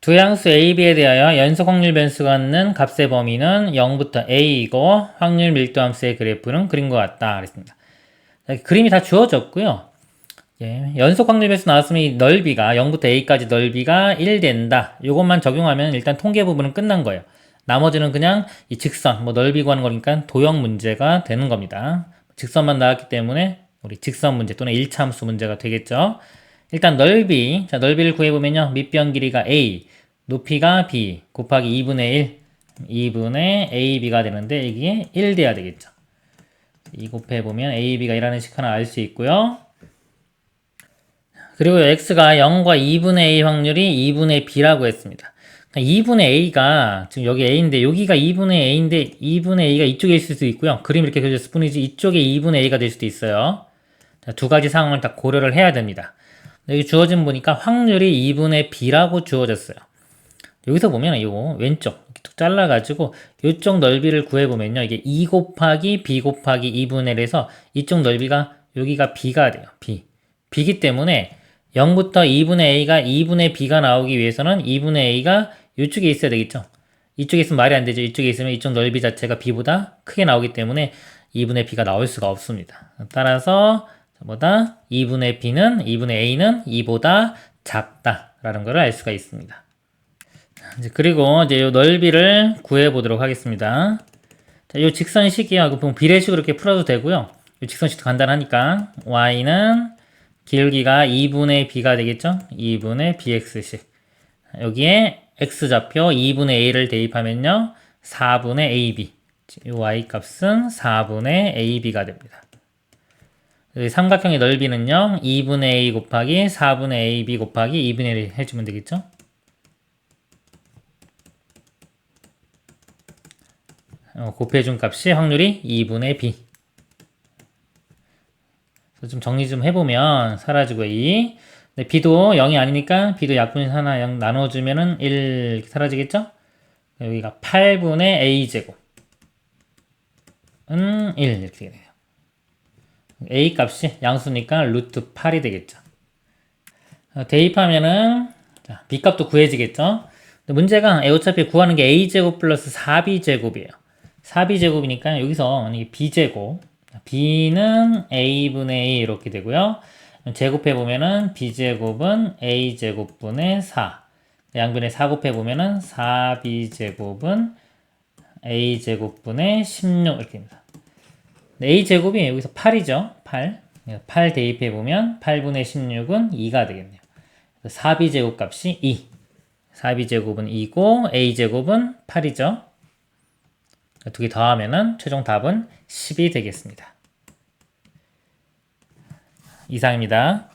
두 양수 A, B에 대하여 연속 확률 변수가 갖는 값의 범위는 0부터 A이고 확률 밀도 함수의 그래프는 그린 것 같다 그랬습니다. 자, 그림이 다 주어졌고요. 예, 연속 확률 변수 나왔으면 이 넓이가 0부터 A까지 넓이가 1 된다. 이것만 적용하면 일단 통계 부분은 끝난 거예요. 나머지는 그냥 이 직선, 뭐 넓이 구하는 거니까 도형 문제가 되는 겁니다. 직선만 나왔기 때문에 우리 직선 문제 또는 1차 함수 문제가 되겠죠. 일단 넓이, 자 넓이를 구해보면요. 밑변 길이가 A, 높이가 B 곱하기 2분의 1, 2분의 AB가 되는데 이게 1 돼야 되겠죠. 이 곱해보면 AB가 1하는 식 하나 알 수 있고요. 그리고 x가 0과 2분의 a 확률이 2분의 b라고 했습니다. 2분의 a가 지금 여기 a인데 여기가 2분의 a인데 2분의 a가 이쪽에 있을 수도 있고요. 그림 이렇게 그려졌을 뿐이지 이쪽에 2분의 a가 될 수도 있어요. 자, 두 가지 상황을 다 고려를 해야 됩니다. 여기 주어진 보니까 확률이 2분의 b라고 주어졌어요. 여기서 보면 이거 왼쪽 툭 잘라가지고 이쪽 넓이를 구해보면요. 이게 2 곱하기 b 곱하기 2분의 1에서 이쪽 넓이가 여기가 b가 돼요. b. b기 때문에 0부터 2분의 a가 2분의 b가 나오기 위해서는 2분의 a가 이쪽에 있어야 되겠죠. 이쪽에 있으면 말이 안 되죠. 이쪽에 있으면 이쪽 넓이 자체가 b보다 크게 나오기 때문에 2분의 b가 나올 수가 없습니다. 따라서 뭐다 2분의 b는 2분의 a는 2보다 작다라는 것을 알 수가 있습니다. 이제 그리고 이제 이 넓이를 구해 보도록 하겠습니다. 자, 이 직선식이요. 보면 비례식으로 이렇게 풀어도 되고요. 이 직선식도 간단하니까 y는 길기가 2분의 b가 되겠죠? 2분의 bx식. 여기에 x좌표 2분의 a를 대입하면요. 4분의 ab. 이 y 값은 4분의 ab가 됩니다. 삼각형의 넓이는 요. 2분의 a 곱하기 4분의 ab 곱하기 2분의 1 해주면 되겠죠? 어, 곱해준 값이 확률이 2분의 b. 그래서 좀 정리 좀 해보면 사라지고 2. 근데 b도 0이 아니니까 b도 약분이 하나 0 나눠주면은 1 이렇게 사라지겠죠? 여기가 8분의 a제곱. 은 1 이렇게 돼요. A 값이 양수니까 루트 8이 되겠죠. 어, 대입하면은 자, b 값도 구해지겠죠? 문제가 어차피 구하는 게 a제곱 플러스 4b제곱이에요. 4b제곱이니까 여기서 b제곱 b는 a분의 a 이렇게 되고요. 제곱해 보면은 b제곱은 a제곱 분의 4 양변에 4 곱해 보면은 4b제곱은 a제곱분의 16 이렇게 됩니다. A제곱이 여기서 8이죠. 8. 8 대입해 보면 8분의 16은 2가 되겠네요. 4b제곱 값이 2. 4b제곱은 2고 a제곱은 8이죠. 두 개 더하면은 최종 답은 10이 되겠습니다. 이상입니다.